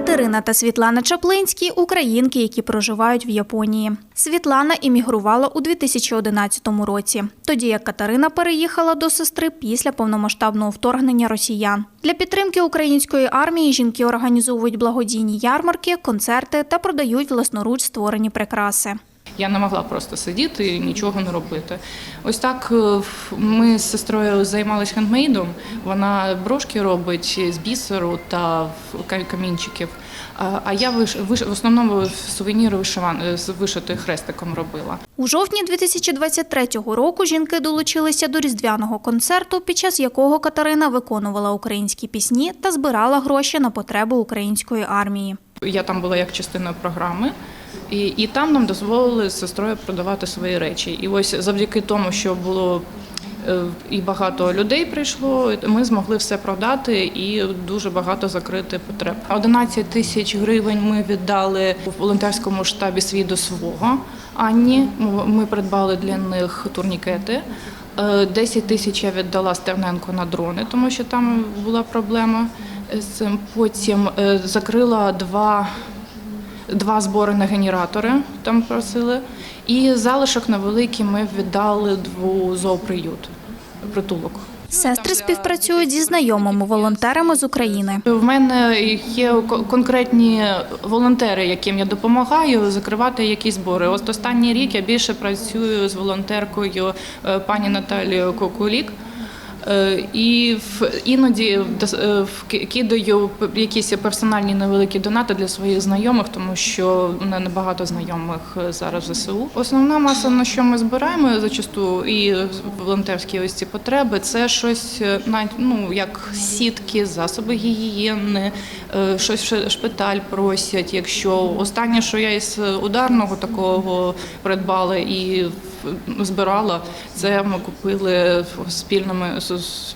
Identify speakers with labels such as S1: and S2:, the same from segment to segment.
S1: Катерина та Світлана Чаплинські українки, які проживають в Японії. Світлана іммігрувала у 2011 році, тоді як Катерина переїхала до сестри після повномасштабного вторгнення росіян. Для підтримки української армії жінки організовують благодійні ярмарки, концерти та продають власноруч створені прикраси.
S2: Я не могла просто сидіти і нічого не робити. Ось так е, ми з сестрою займалися хендмейдом. Вона брошки робить з бісеру та камінчиків. А- я виш, в основному сувеніри вишиван з вишитим хрестиком робила.
S1: У жовтні 2023 року жінки долучилися до різдвяного концерту, під час якого Катерина виконувала українські пісні та збирала гроші на потреби української армії.
S2: Я там була як частина програми, і, і там нам дозволили з сестрою продавати свої речі. І ось завдяки тому, що було е, і багато людей прийшло, ми змогли все продати і дуже багато закрити потреб. 11 тисяч гривень ми віддали в волонтерському штабі свій до свого. Анні ми придбали для них турнікети. Е, 10 тисяч я віддала Стерненко на дрони, тому що там була проблема. Потім е, закрила два, два збори на генератори, там просили. І залишок невеликий ми віддали в зооприют, притулок.
S1: Сестри співпрацюють зі знайомими волонтерами з України.
S2: В мене є конкретні волонтери, яким я допомагаю закривати якісь збори. От останній рік я більше працюю з волонтеркою е, пані Наталією Кокулік. Е, І в- іноді дос- е, кидаю якісь персональні невеликі донати для своїх знайомих, тому що у мене небагато знайомих е, зараз в ЗСУ. Основна маса, на що ми збираємо зачасту, і волонтерські ось ці потреби, це щось е, навіть, ну як сітки, засоби гігієни, е, щось шпиталь просять. Якщо останнє, що я із ударного такого придбала і збирала, це ми купили спільними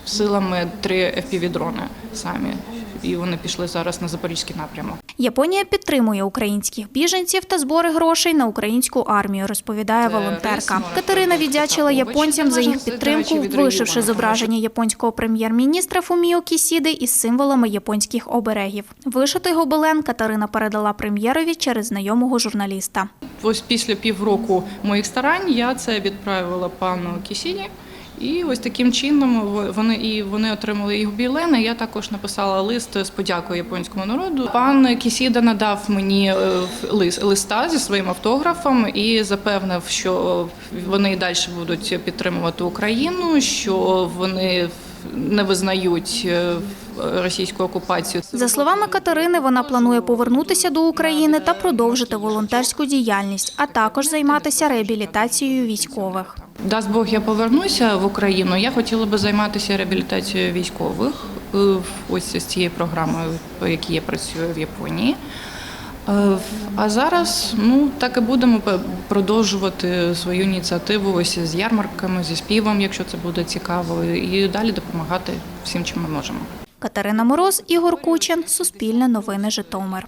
S2: силами три FPV-дрони самі. І вони пішли зараз на запорізький напрямок.
S1: Японія підтримує українських біженців та збори грошей на українську армію, розповідає волонтерка. Катерина віддячила японцям за їх підтримку, вишивши зображення японського прем'єр-міністра Фуміо Кісіди із символами японських оберегів. Вишитий гобелен Катерина передала прем'єрові через знайомого журналіста.
S2: Ось після півроку моїх старань я це відправила пану Кісіні. І ось таким чином вони і вони отримали їх білени. Я також написала лист з подякою японському народу. Пан Кісіда надав мені е, лист листа зі своїм автографом і запевнив, що вони далі будуть підтримувати Україну, що вони не визнають е, російську окупацію.
S1: За словами Катерини, вона планує повернутися до України та продовжити волонтерську діяльність, а також займатися реабілітацією військових.
S2: Дасть Бог, я повернуся в Україну. Я хотіла би займатися реабілітацією військових е, ось з цією програмою, по якій я працюю в Японії. Е, А зараз ну так і будемо продовжувати свою ініціативу ось з ярмарками, зі співом, якщо це буде цікаво, і далі допомагати всім, чим ми можемо.
S1: Катерина Мороз, Ігор Кучин, Суспільне новини Житомир.